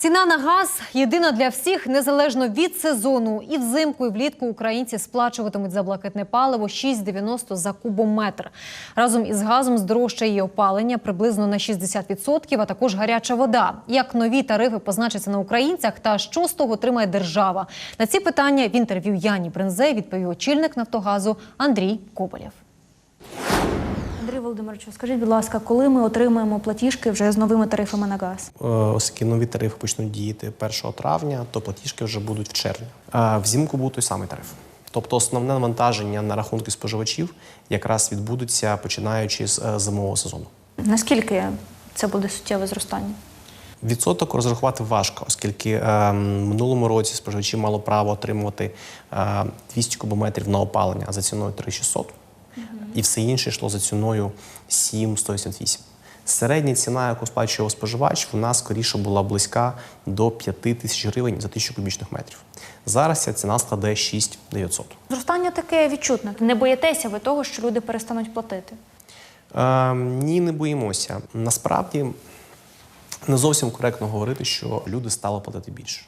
Ціна на газ єдина для всіх, незалежно від сезону. І взимку, і влітку українці сплачуватимуть за блакитне паливо 6,90 за кубометр. Разом із газом здорожчає і опалення приблизно на 60%, а також гаряча вода. Як нові тарифи позначаться на українцях та що з того отримає держава? На ці питання в інтерв'ю Яні Брензе відповів очільник Нафтогазу Андрій Коболєв. Андрій Володимировичу, скажіть, будь ласка, коли ми отримаємо платіжки вже з новими тарифами на газ? Е, Оскільки нові тарифи почнуть діяти 1 травня, то платіжки вже будуть в червні. А взимку буде той самий тариф. Тобто основне навантаження на рахунки споживачів якраз відбудеться починаючи з е, зимового сезону. Наскільки це буде суттєве зростання? Відсоток розрахувати важко, оскільки е, минулому році споживачі мало право отримувати е, 200 кубометрів на опалення за ціною 3600, і все інше йшло за ціною 7,188. Середня ціна, яку сплачував споживач, вона скоріше була близька до 5 тисяч гривень за тисячу кубічних метрів. Зараз ця ціна складе 6,900. Зростання таке відчутне. Не боїтеся ви того, що люди перестануть платити? Е, ні, не боїмося. Насправді не зовсім коректно говорити, що люди стали платити більше.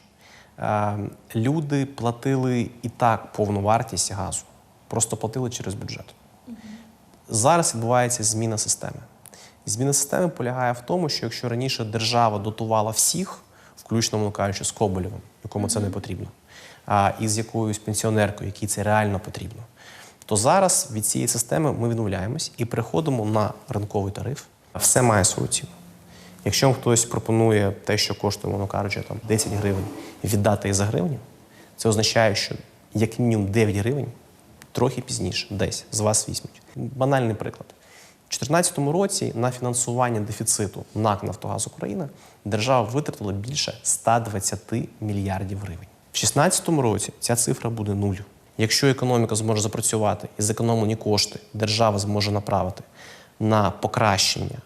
Е, люди платили і так повну вартість газу, просто платили через бюджет. Зараз відбувається зміна системи. Зміна системи полягає в тому, що якщо раніше держава дотувала всіх, включно кажучи, з Коболєвим, якому це не потрібно, а і з якоюсь пенсіонеркою, якій це реально потрібно, то зараз від цієї системи ми відмовляємось і переходимо на ринковий тариф. Все має свою ціну. Якщо вам хтось пропонує те, що коштує, мовно кажучи, там 10 гривень, віддати і за гривню, це означає, що як мінімум 9 гривень трохи пізніше, десь з вас візьмуть. Банальний приклад. У 2014 році на фінансування дефіциту НАК Нафтогаз України держава витратила більше 120 мільярдів гривень. В 2016 році ця цифра буде нулю. Якщо економіка зможе запрацювати і зекономлені кошти держава зможе направити на покращення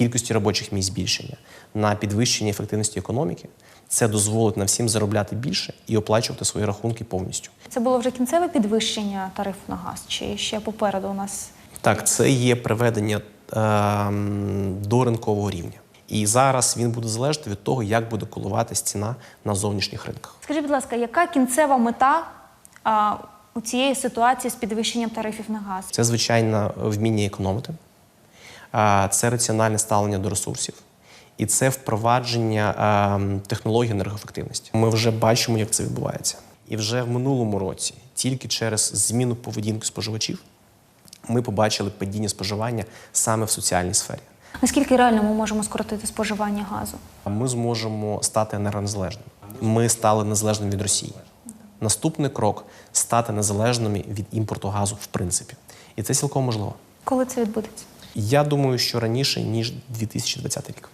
кількості робочих місць збільшення, на підвищення ефективності економіки, це дозволить нам всім заробляти більше і оплачувати свої рахунки повністю. Це було вже кінцеве підвищення тарифу на газ, чи ще попереду у нас Так, це є приведення ем, до ринкового рівня. І зараз він буде залежати від того, як буде коливатись ціна на зовнішніх ринках. Скажіть, будь ласка, яка кінцева мета а, у цієї ситуації з підвищенням тарифів на газ? Це звичайно вміння економити, це раціональне ставлення до ресурсів, і це впровадження технологій енергоефективності. Ми вже бачимо, як це відбувається. І вже в минулому році, тільки через зміну поведінки споживачів, ми побачили падіння споживання саме в соціальній сфері. Наскільки реально ми можемо скоротити споживання газу? ми зможемо стати енергонезалежними. Ми стали незалежними від Росії. Наступний крок стати незалежними від імпорту газу, в принципі. І це цілком можливо. Коли це відбудеться? Я думаю, що раніше ніж 2020 рік.